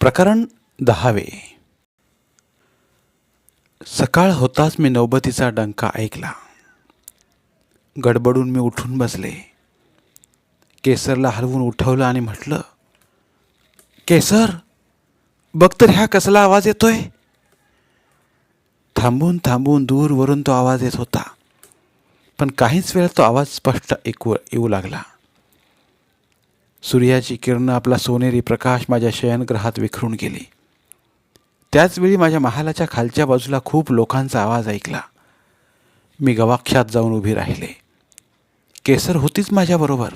प्रकरण दहावे. सकाळ होताच मी नौबतीचा डंका ऐकला. गडबडून मी उठून बसले. केसरला हलवून उठवलं आणि म्हटलं केसर बघ तर ह्या कसला आवाज येतोय. थांबून थांबून दूरवरून तो आवाज येत होता पण काहीच वेळ तो आवाज स्पष्ट ऐकू येऊ लागला. सूर्याची किरणं आपला सोनेरी प्रकाश माझ्या शयनग्रहात विखरून गेली. त्याचवेळी माझ्या महालाच्या खालच्या बाजूला खूप लोकांचा आवाज ऐकला. मी गवाक्षात जाऊन उभी राहिले. केसर होतीच माझ्याबरोबर.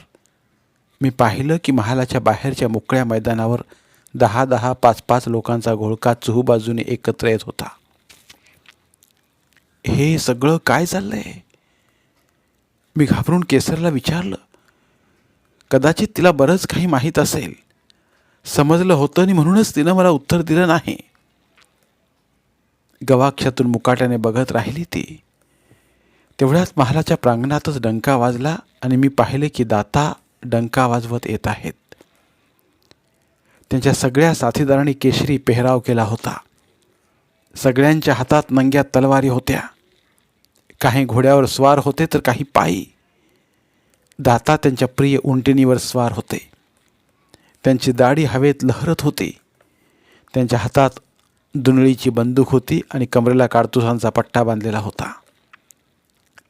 मी पाहिलं की महालाच्या बाहेरच्या मोकळ्या मैदानावर दहा दहा पाच पाच लोकांचा घोळका चहूबाजूने एकत्र येत होता. हे सगळं काय चाललंय? मी घाबरून केसरला विचारलं. कदाचित तिला बरंच काही माहीत असेल. समजलं होतं आणि म्हणूनच तिनं मला उत्तर दिलं नाही. गवाक्षातून मुकाट्याने बघत राहिली ती. तेवढ्याच महालाच्या प्रांगणातच डंका वाजला आणि मी पाहिले की दाता डंका वाजवत येत आहेत. त्यांच्या सगळ्या साथीदारांनी केशरी पेहराव केला होता. सगळ्यांच्या हातात नंग्या तलवारी होत्या. काही घोड्यावर स्वार होते तर काही पायी. दाता त्यांच्या प्रिय उंटिणीवर स्वार होते. त्यांची दाढी हवेत लहरत होती. त्यांच्या हातात दुनळीची बंदूक होती आणि कमरेला काडतुसांचा पट्टा बांधलेला होता.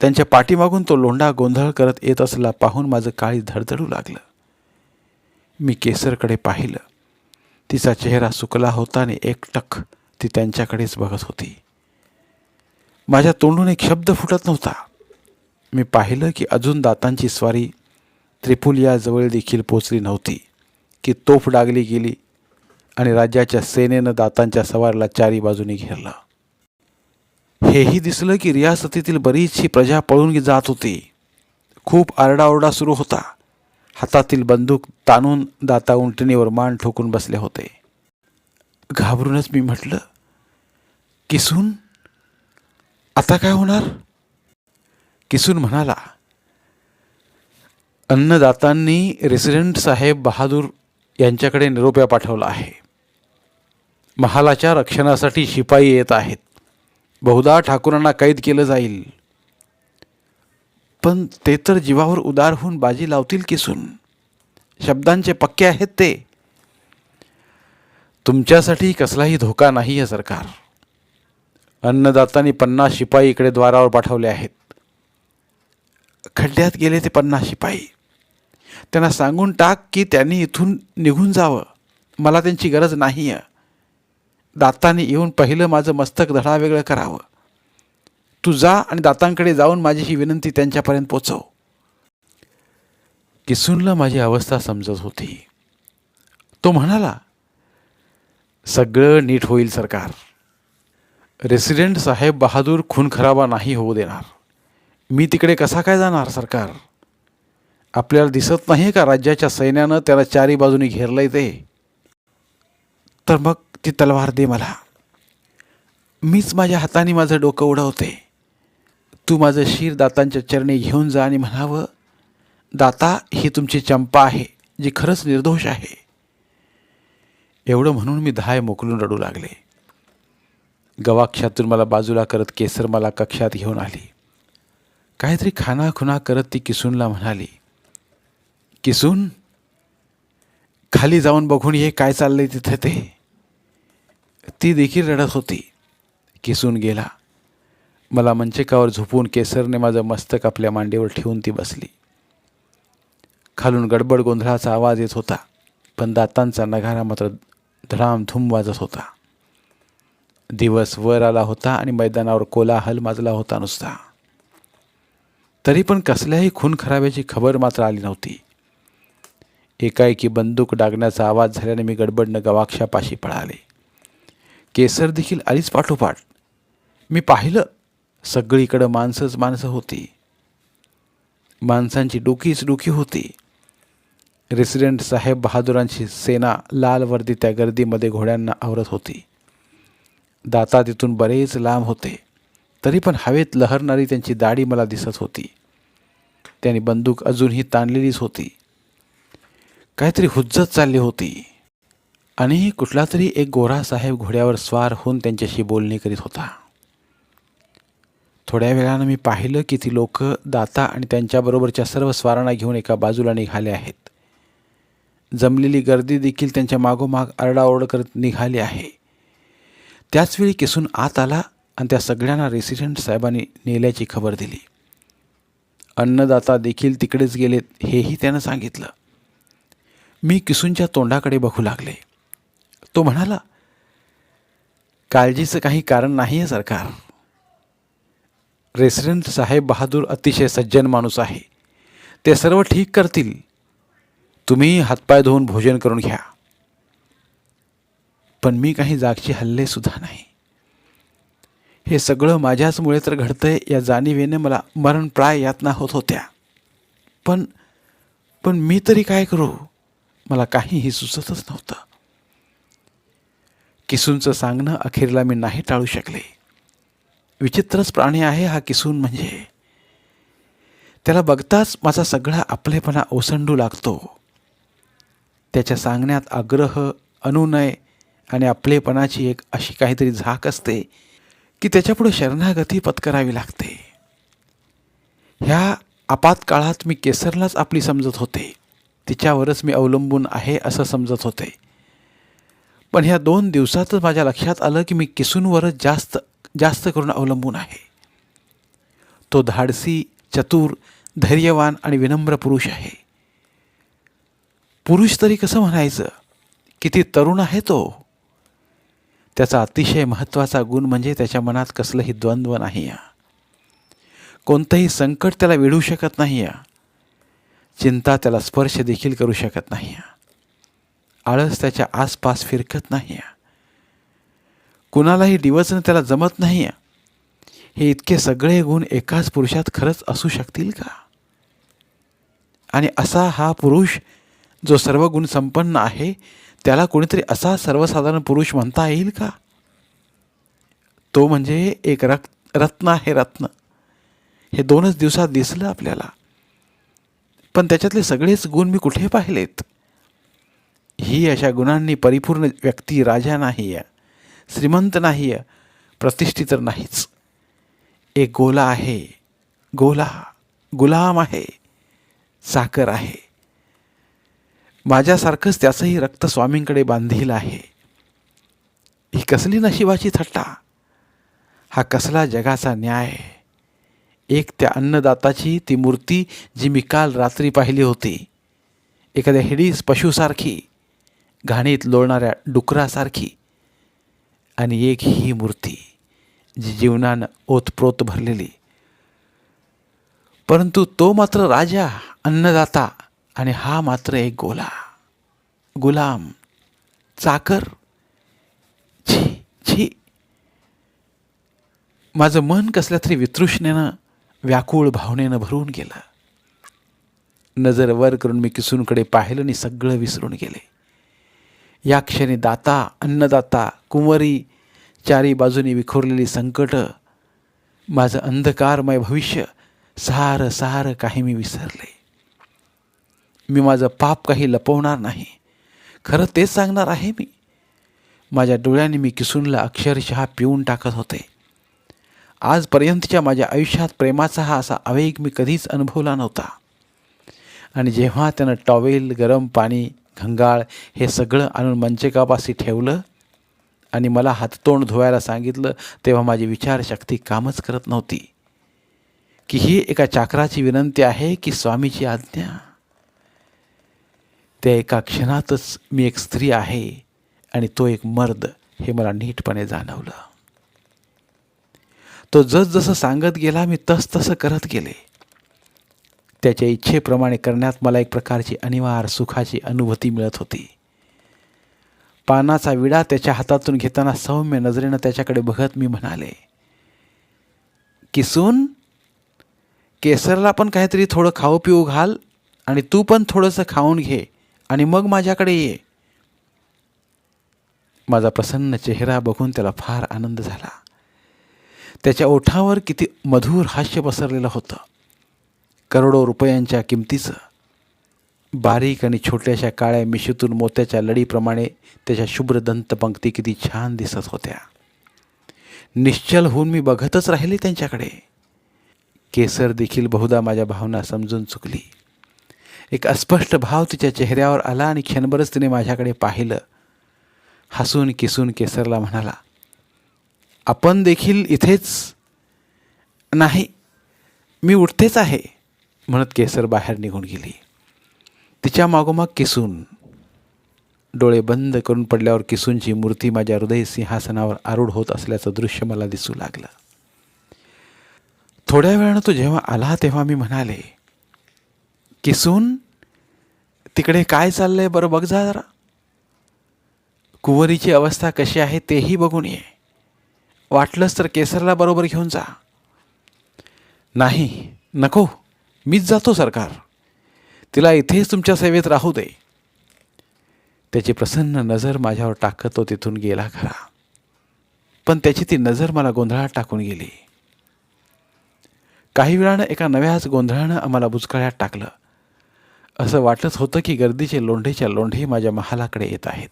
त्यांच्या पाठीमागून तो लोंढा गोंधळ करत येत असला पाहून माझं काळी धडधडू लागलं. मी केसरकडे पाहिलं. तिचा चेहरा सुकला होता आणि एकटक ती त्यांच्याकडेच बघत होती. माझ्या तोंडून एक शब्द फुटत नव्हता. मी पाहिलं की अजून दातांची स्वारी त्रिपुलियाजवळ देखील पोचली नव्हती की तोफ डागली गेली आणि राज्याच्या सेनेनं दातांच्या सवारला चारी बाजूनी घेरलं. हेही दिसलं की रियासतीतील बरीचशी प्रजा पळून जात होती. खूप आरडाओरडा सुरू होता. हातातील बंदूक ताणून दाता उंटणीवर मान ठोकून बसले होते. घाबरूनच मी म्हटलं किसून आता काय होणार? किसून म्हणाला अन्नदातांनी रेसिडेंट साहेब बहादूर यांच्याकडे निरोप्या पाठवला आहे. महालाच्या रक्षणासाठी शिपाई येत आहेत. बहुधा ठाकूरांना कैद केलं जाईल. पण ते तर जीवावर उदार होऊन बाजी लावतील किसून. शब्दांचे पक्के आहेत ते. तुमच्यासाठी कसलाही धोका नाही आहे सरकार. अन्नदातांनी पन्नास शिपाई इकडे द्वारावर पाठवले आहेत. खड्ड्यात गेले ते पन्नास शिपाई त्यांना सांगून टाक की त्यांनी इथून निघून जावं. मला त्यांची गरज नाही आहे दातांनी येऊन पहिलं माझं मस्तक धडावेगळं करावं. तू जा आणि दातांकडे जाऊन माझी ही विनंती त्यांच्यापर्यंत पोचव. किसूनला माझी अवस्था समजत होती. तो म्हणाला सगळं नीट होईल सरकार. रेसिडेंट साहेब बहादूर खून खराबा नाही होऊ देणार. मी तिकडे कसा काय जाणार सरकार? आपल्याला दिसत नाही का राज्याच्या सैन्यानं त्याला चारी बाजूनी घेरलंय ते? तर मग ती तलवार दे मला. मीच माझ्या हाताने माझं डोकं उडवते. तू माझं शिर दातांच्या चरणी घेऊन जा आणि म्हणावं दाता ही तुमची चंपा आहे जी खरंच निर्दोष आहे. एवढं म्हणून मी धाय मोकलून रडू लागले. गवाक्षातून मला बाजूला करत केसर मला कक्षात घेऊन आली. काहीतरी खानाखुना करत ती किसूनला म्हणाली किसून खाली जाऊन बघून ये काय चाललंय तिथे ते. ती देखील रडत होती. किसून गेला. मला मंचकावर झोपून केसरने माझं मस्तक आपल्या मांडीवर ठेवून ती बसली. खालून गडबड गोंधळाचा आवाज येत होता पण दातांचा नगारा मात्र धडामधूम वाजत होता. दिवस वर आला होता आणि मैदानावर कोलाहल माजला होता नुसता. तरी पण कसल्याही खून खराब्याची खबर मात्र आली नव्हती. एकाएकी बंदूक डागण्याचा आवाज झाल्याने मी गडबडनं गवाक्षापाशी पळाले. केसर देखील आलीच पाठोपाठ. मी पाहिलं सगळीकडं माणसंच माणसं होती. माणसांची डोकीच डोकी होती. रेसिडेंट साहेब बहादुरांची सेना लाल वर्दी त्या गर्दीमध्ये घोड्यांना आवरत होती. दाता तिथून बरेच लांब होते. तरी पण हवेत लहरणारी त्यांची दाढी मला दिसत होती. त्यांनी बंदूक अजूनही ताणलेलीच होती. काहीतरी हुज्जत चालली होती. आणि कुठला तरी एक गोरा साहेब घोड्यावर स्वार होऊन त्यांच्याशी बोलणी करीत होता. थोड्या वेळानं मी पाहिलं की ती लोक दाता आणि त्यांच्याबरोबरच्या सर्व स्वारांना घेऊन एका बाजूला निघाले आहेत. जमलेली गर्दी देखील त्यांच्या मागोमाग आरडाओरड करत निघाली आहे. त्याचवेळी किसून आत आला आणि त्या सगळ्यांना रेसिडेंट साहेबांनी नेल्याची खबर दिली. अन्नदाता देखील तिकडेच गेलेत हेही त्यानं सांगितलं. मी किसूनच्या तोंडाकडे बघू लागले. तो म्हणाला काळजीचं काही कारण नाही आहे सरकार. रेसिडेंट साहेब बहादूर अतिशय सज्जन माणूस आहे. ते सर्व ठीक करतील. तुम्ही हातपाय धुवून भोजन करून घ्या. पण मी काही जागची हल्ले सुद्धा नाही. हे सगळं माझ्याचमुळे तर घडतंय या जाणीवेने मला मरणप्राय यातना होत होत्या. पण पण मी तरी काय करू? मला काहीही सुचतच नव्हतं. किसूनचं सांगणं अखेरला मी नाही टाळू शकले. विचित्रच प्राणी आहे हा किसून म्हणजे. त्याला बघताच माझा सगळा आपलेपणा ओसंडू लागतो. त्याच्या सांगण्यात आग्रह अनुनय आणि आपलेपणाची एक अशी काहीतरी झाक असते की त्याच्यापुढे शरणागती पत्करावी लागते. ह्या आपातकाळात मी केसरलाच आपली समजत होते. तिच्यावरच मी अवलंबून आहे असं समजत होते. पण ह्या दोन दिवसातच माझ्या लक्षात आलं की मी किसूनवरच जास्त जास्त करून अवलंबून आहे. तो धाडसी चतुर धैर्यवान आणि विनम्र पुरुष आहे. पुरुष तरी कसं म्हणायचं? किती तरुण आहे तो. त्याचा अतिशय महत्त्वाचा गुण म्हणजे त्याच्या मनात कसलंही द्वंद्व नाही या कोणतंही संकट त्याला वेढू शकत नाही या चिंता त्याला स्पर्श देखील करू शकत नाही आळस त्याच्या आसपास फिरकत नाही कुणालाही डिवचणं त्याला जमत नाही हे इतके सगळे गुण एकाच पुरुषात खरंच असू शकतील का? आणि असा हा पुरुष जो सर्व गुण संपन्न आहे त्याला कोणीतरी असा सर्वसाधारण पुरुष म्हणता येईल का? तो म्हणजे एक रक्त रत्न आहे रत्न. हे दोनच दिवसात दिसलं आपल्याला. पण त्याच्यातले सगळेच गुण मी कुठे पाहिलेत? ही अशा गुणांनी परिपूर्ण व्यक्ती राजा नाही आहे श्रीमंत नाही आहे प्रतिष्ठित तर नाहीच. एक गोला आहे गोला गुलाम आहे साखर आहे. माझ्यासारखंच त्याचंही रक्त स्वामींकडे बांधील आहे. ही कसली नशिबाची थट्टा? हा कसला जगाचा न्याय? एक त्या अन्नदाताची ती मूर्ती जी मी काल रात्री पाहिली होती. एखाद्या हिडीस पशुसारखी घाणीत लोळणाऱ्या डुकरासारखी. आणि एक ही मूर्ती जी जीवनानं ओतप्रोत भरलेली. परंतु तो मात्र राजा अन्नदाता आणि हा मात्र एक गोला. गुलाम चाकर. छी छी. माझं मन कसल्या तरी वितृष्णेनं व्याकुळ भावनेनं भरून गेलं. नजर वर करून मी किसूनकडे पाहिलं आणि सगळं विसरून गेले. या क्षणी दाता अन्नदाता कुंवरी चारी बाजूनी विखुरलेली संकट माझं अंधकारमय भविष्य सारं सारं काही मी विसरले. मी माझं पाप काही लपवणार नाही. खरं तेच सांगणार आहे मी. माझ्या डोळ्याने मी किसूनला अक्षरशः पिऊन टाकत होते. आजपर्यंतच्या माझ्या आयुष्यात प्रेमाचा हा असा आवेग मी कधीच अनुभवला नव्हता. आणि जेव्हा त्यानं टॉवेल गरम पाणी घंगाळ हे सगळं आणून मंचकापाशी ठेवलं आणि मला हाततोंड धुवायला सांगितलं तेव्हा माझी विचारशक्ती कामच करत नव्हती. की ही एका चाकराची विनंती आहे की स्वामीची आज्ञा? त्या एका क्षणातच मी एक स्त्री आहे आणि तो एक मर्द हे मला नीटपणे जाणवलं. तो जसजसं सांगत गेला मी तस तसं करत गेले. त्याच्या इच्छेप्रमाणे करण्यात मला एक प्रकारची अनिवार्य सुखाची अनुभूती मिळत होती. पानाचा विडा त्याच्या हातातून घेताना सौम्य नजरेनं त्याच्याकडे बघत मी म्हणाले किसून केसरला पण काहीतरी थोडं खाऊ पिऊ घाल आणि तू पण थोडंसं खाऊन घे. आणि मग माझ्याकडे ये. माझा प्रसन्न चेहरा बघून त्याला फार आनंद झाला. त्याच्या ओठावर किती मधुर हास्य पसरलेलं होतं. करोडो रुपयांच्या किमतीचं. बारीक आणि छोट्याशा काळ्या मिशीतून मोत्याच्या लढीप्रमाणे त्याच्या शुभ्र दंतपंक्ती किती छान दिसत होत्या. निश्चल होऊन मी बघतच राहिले त्यांच्याकडे. केसर देखील बहुधा माझ्या भावना समजून चुकली. एक अस्पष्ट भाव तिच्या चेहऱ्यावर आला आणि क्षणभरच तिने माझ्याकडे पाहिलं. हसून किसून केसरला म्हणाला आपण देखील इथेच नाही मी उठतेच आहे म्हणत केसर बाहेर निघून गेली. तिच्या मागोमाग किसून डोळे बंद करून पडल्यावर किसूनची मूर्ती माझ्या हृदय सिंहासनावर आरूढ होत असल्याचं दृश्य मला दिसू लागलं. थोड्या वेळानं तो जेव्हा आला तेव्हा मी म्हणाले किसून तिकडे काय चाललंय बरं बघ जा जरा. कुंवरीची अवस्था कशी आहे तेही बघून ये. वाटलंच तर केसरला बरोबर घेऊन जा. नाही नको मीच जातो सरकार. तिला इथेच तुमच्या सेवेत राहू दे. त्याची प्रसन्न नजर माझ्यावर टाकत तो तिथून गेला खरा. पण त्याची ती नजर मला गोंधळात टाकून गेली. काही वेळानं एका नव्याच गोंधळानं आम्हाला बुचकाळ्यात टाकलं. असं वाटत होतं की गर्दीचे लोंढेच्या लोंढे माझ्या महालाकडे येत आहेत.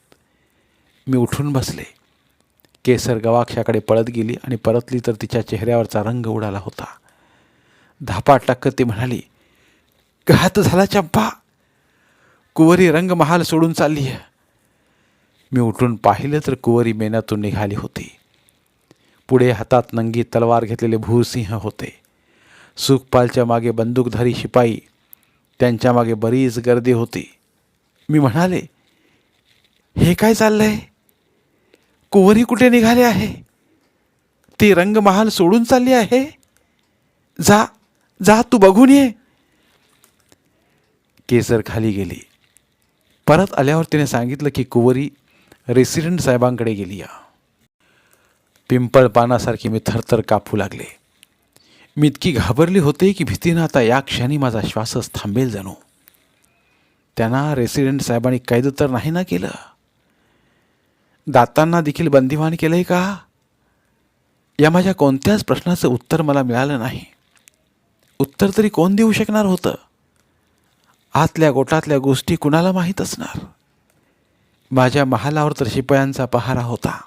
मी उठून बसले. केसर गवाक्षाकडे पळत गेली आणि परतली तर तिच्या चेहऱ्यावरचा रंग उडाला होता. धापा टाकत ती म्हणाली घात झाला चंपा. कुंवरी रंगमहाल सोडून चालली आहे. मी उठून पाहिलं तर कुंवरी मेनातून निघाली होती. पुढे हातात नंगी तलवार घेतलेले भूसिंह होते. सुखपालच्या मागे बंदूकधारी शिपाई त्यांच्यामागे बरीच गर्दी होती. मी म्हणाले हे काय चाललंय? कुंवरी कुठे निघाले आहे? ती रंगमहाल सोडून चालली आहे? जा जा तू बघून ये. केसर खाली गेली. परत आल्यावर तिने सांगितलं की कुंवरी रेसिडेंट साहेबांकडे गेली पिंपळ पानासारखी मी थरथर कापू लागले. मी इतकी घाबरली होते की भीतीनं आता या क्षणी माझा श्वासच थांबेल जणू. त्यांना रेसिडेंट साहेबांनी कैद तर नाही ना केलं? दातांना देखील बंदिवान केलंय का? या माझ्या कोणत्याच प्रश्नाचं उत्तर मला मिळालं नाही. उत्तर तरी कोण देऊ शकणार होतं? आतल्या गोटातल्या गोष्टी कुणाला माहीत असणार? माझ्या महालावर तर शिपायांचा पहारा होता.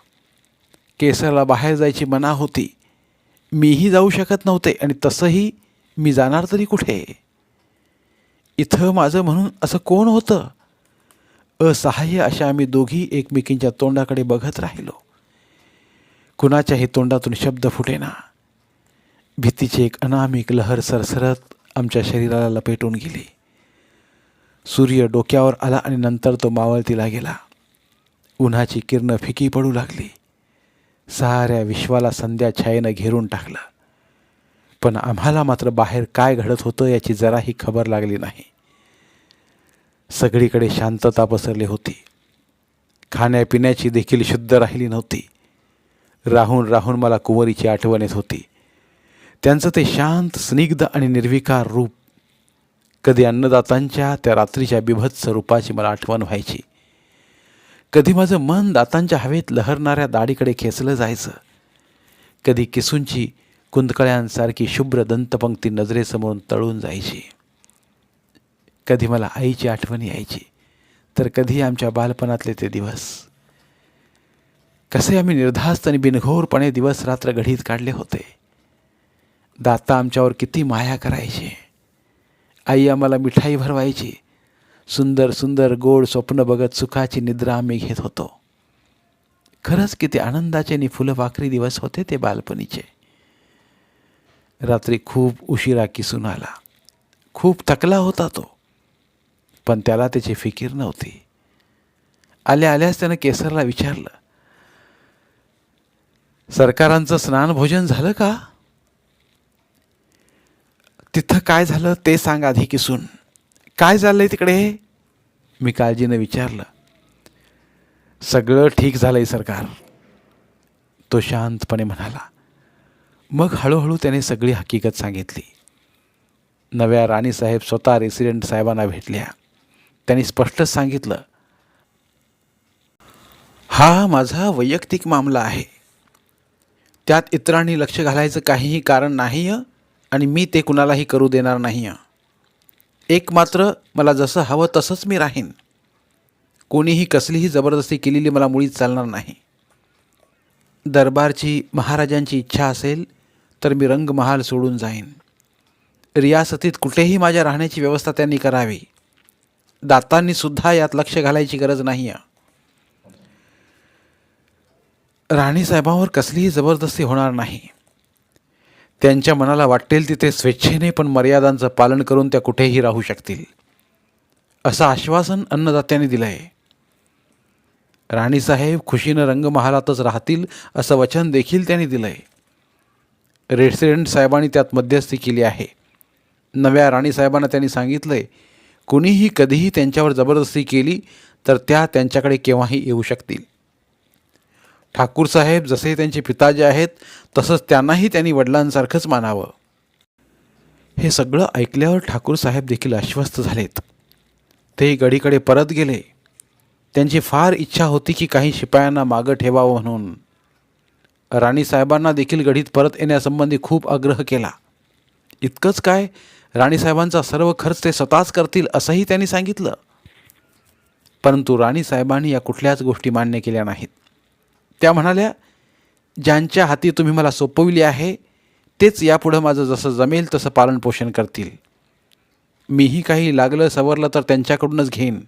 केसरला बाहेर जायची मना होती. मीही जाऊ शकत नव्हते आणि तसंही मी जाणार तरी कुठे? इथं माझं म्हणून असं कोण होतं? असहाय्य अशा आम्ही दोघी एकमेकींच्या तोंडाकडे बघत राहिलो. कुणाच्याही तोंडातून शब्द फुटेना. भीतीची एक अनामिक लहर सरसरत आमच्या शरीराला लपेटून गेली. सूर्य डोक्यावर आला आणि नंतर तो मावळतीला गेला. उन्हाची किरणं फिकी पडू लागली. साऱ्या विश्वाला संध्या छायेनं घेरून टाकलं. पण आम्हाला मात्र बाहेर काय घडत होतं याची जराही खबर लागली नाही. सगळीकडे शांतता पसरली होती. खाण्यापिण्याची देखील शुद्ध राहिली नव्हती. राहून राहून मला कुंवरीची आठवण येत होती. त्यांचं ते शांत स्निग्ध आणि निर्विकार रूप कधी अन्नदातांच्या त्या रात्रीच्या बिभत्स रूपाची मला आठवण व्हायची. कधी माझं मन दातांच्या हवेत लहरणाऱ्या दाढीकडे खेचलं जायचं. कधी किसूंची कुंदकळ्यांसारखी शुभ्र दंतपंक्ती नजरेसमोरून तळून जायची. कधी मला आईची आठवण यायची. तर कधी आमच्या बालपणातले ते दिवस. कसे आम्ही निर्धास्त आणि बिनघोरपणे दिवस रात्र घडीत काढले होते. दाता आमच्यावर किती माया करायची. आई आम्हाला मिठाई भरवायची. सुंदर सुंदर गोड स्वप्न बघत सुखाची निद्रा आम्ही घेत होतो. खरंच किती आनंदाचे आणि फुलपाखरी दिवस होते ते बालपणीचे. रात्री खूप उशिरा किसून आला. खूप थकला होता तो पण त्याला त्याची फिकीर नव्हती. आल्या आल्यास त्यानं केसरला विचारलं सरकारांचं स्नान भोजन झालं का? तिथं काय झालं ते सांग आधी किसून. काय झालंय तिकडे? मी काळजीनं विचारलं. सगळं ठीक झालंय सरकार. तो शांतपणे म्हणाला. मग हळूहळू त्याने सगळी हकीकत सांगितली. नव्या राणीसाहेब स्वतः रेसिडेंट साहेबांना भेटल्या. त्यांनी स्पष्टच सांगितलं. हा माझा वैयक्तिक मामला आहे. त्यात इतरांनी लक्ष घालायचं काहीही कारण नाही आणि मी ते कुणालाही करू देणार नाही आहे एक मात्र मला जसं हवं तसंच मी राहीन. कोणीही कसलीही जबरदस्ती केलेली मला मुळीच चालणार नाही. दरबारची महाराजांची इच्छा असेल तर मी रंगमहाल सोडून जाईन. रियासतीत कुठेही माझ्या राहण्याची व्यवस्था त्यांनी करावी. दातांनीसुद्धा यात लक्ष घालायची गरज नाही आहे राणीसाहेबांवर कसलीही जबरदस्ती होणार नाही. त्यांच्या मनाला वाटेल तिथे स्वेच्छेने पण मर्यादांचं पालन करून त्या कुठेही राहू शकतील. असं आश्वासन अन्नदात्याने दिलं आहे राणीसाहेब खुशीनं रंगमहालातच राहतील असं वचन देखील त्यांनी दिलं आहे रेसिडेंट साहेबांनी त्यात मध्यस्थी केली आहे. नव्या राणीसाहेबांना त्यांनी सांगितलं आहे कुणीही कधीही त्यांच्यावर जबरदस्ती केली तर त्या त्यांच्याकडे केव्हाही येऊ शकतील. ठाकूर साहेब जसे त्यांचे पिताजी आहेत तसंच त्यांनाही त्यांनी वडिलांसारखंच मानावं. हे सगळं ऐकल्यावर ठाकूर साहेब देखील आश्वस्त झालेत. ते गडीकडे परत गेले. त्यांची फार इच्छा होती की काही शिपायांना मागं ठेवावं म्हणून. राणीसाहेबांना देखील गडीत परत येण्यासंबंधी खूप आग्रह केला. इतकंच काय? राणीसाहेबांचा सर्व खर्च ते स्वतःच करतील असंही त्यांनी सांगितलं. परंतु राणीसाहेबांनी या कुठल्याच गोष्टी मान्य केल्या नाहीत. त्या म्हणाल्या ज्यांच्या हाती तुम्ही मला सोपविली आहे तेच यापुढं माझं जसं जमेल तसं पालनपोषण करतील. मीही काही लागलं सवरलं तर त्यांच्याकडूनच घेईन.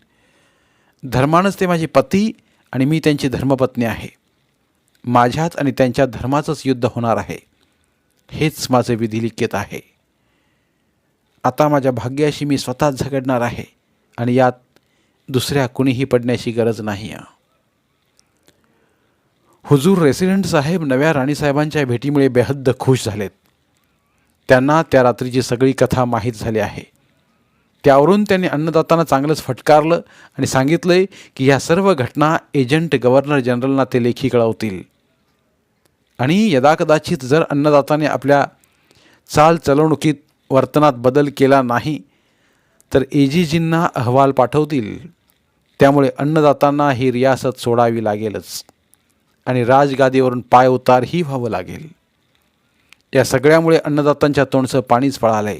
धर्मानंच ते माझे पती आणि मी त्यांची धर्मपत्नी आहे. माझ्यात आणि त्यांच्या धर्माचंच युद्ध होणार आहे. हेच माझं विधिलिखित आहे. आता माझ्या भाग्याशी मी स्वतःच झगडणार आहे आणि यात दुसऱ्या कुणीही पडण्याची गरज नाही आहे हुजूर रेसिडेंट साहेब नव्या राणीसाहेबांच्या भेटीमुळे बेहद्द खुश झालेत. त्यांना त्या रात्रीची सगळी कथा माहीत झाली आहे. त्यावरून त्यांनी अन्नदातांना चांगलंच फटकारलं आणि सांगितलंय की या सर्व घटना एजंट गव्हर्नर जनरलना ते लेखी कळवतील. आणि यदाकदाचित जर अन्नदाताने आपल्या चाल चलवणुकीत वर्तनात बदल केला नाही तर एजीजींना अहवाल पाठवतील. त्यामुळे अन्नदातांना ही रियासत सोडावी लागेलच. आणि राजगादीवरून पाय उतारही व्हावं लागेल. या सगळ्यामुळे अन्नदातांच्या तोंडचं पाणीच पळालंय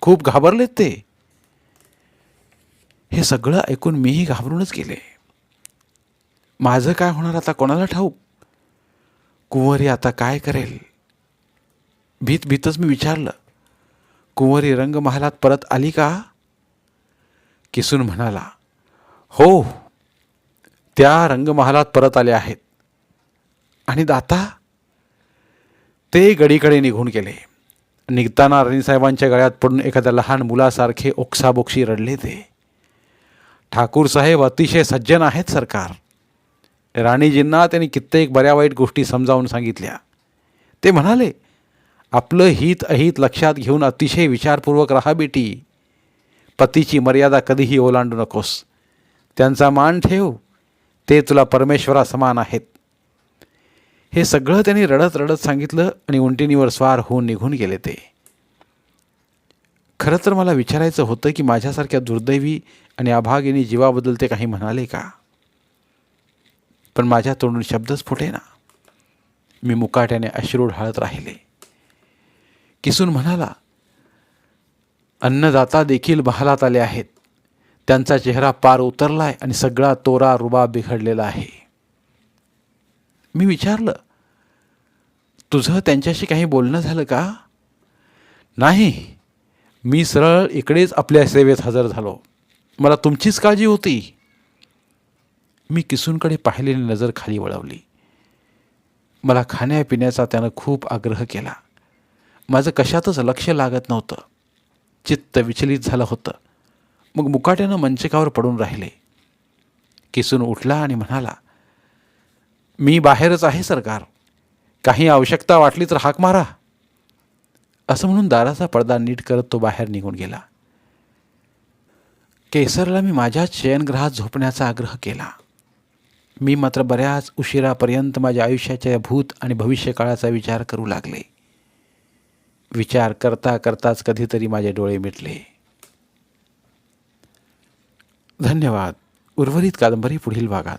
खूप घाबरलेत ते. हे सगळं ऐकून मीही घाबरूनच गेले. माझं काय होणार आता कोणाला ठाऊक? कुंवरी आता काय करेल? भीत भीतच मी विचारलं. कुंवरी रंगमहालात परत आली का? किसून म्हणाला हो त्या रंगमहालात परत आल्या आहेत. आणि दाता ते गडीकडे निघून गेले. निघताना राणीसाहेबांच्या गळ्यात पडून एखाद्या लहान मुलासारखे ओक्साबोक्षी रडले ते. ठाकूर साहेब अतिशय सज्जन आहेत सरकार. राणीजींना त्यांनी कित्येक बऱ्या वाईट गोष्टी समजावून सांगितल्या. ते म्हणाले आपलं हित अहित लक्षात घेऊन अतिशय विचारपूर्वक राहा बेटी. पतीची मर्यादा कधीही ओलांडू नकोस. त्यांचा मान ठेव. ते तुला परमेश्वरा समान आहेत. हे सगळं त्यांनी रडत रडत सांगितलं आणि उंटिनीवर स्वार होऊन निघून गेले ते. खरं तर मला विचारायचं होतं की माझ्यासारख्या दुर्दैवी आणि अभागिनी जीवाबद्दल ते काही म्हणाले का? पण माझ्या तोंडून शब्दच फुटे ना मी मुकाट्याने अश्रू ढाळत राहिले. किसून म्हणाला अन्नदाता देखील महालात आले आहेत. त्यांचा चेहरा पार उतरला आहे आणि सगळा तोरा रुबा बिघडलेला आहे. मी विचारलं तुझं त्यांच्याशी काही बोलणं झालं का? नाही. मी सरळ इकडेच आपल्या सेवेत हजर झालो. मला तुमचीच काळजी होती. मी किसूनकडे पाहिलेली नजर खाली वळवली. मला खाण्यापिण्याचा त्यानं खूप आग्रह केला. माझं कशातच लक्ष लागत नव्हतं. चित्त विचलित झालं होतं. मग मुकाट्यानं मंचकावर पडून राहिले. किसून उठला आणि म्हणाला मी बाहेरच आहे सरकार. काही आवश्यकता वाटली तर हाक मारा. असं म्हणून दाराचा पडदा नीट करत तो बाहेर निघून गेला. केसरला मी माझ्याच शयनगृहात झोपण्याचा आग्रह केला. मी मात्र बऱ्याच उशिरापर्यंत माझ्या आयुष्याच्या भूत आणि भविष्यकाळाचा विचार करू लागले. विचार करता करताच कधीतरी माझे डोळे मिटले. धन्यवाद. उर्वरित कादंबरी पुढील भागात.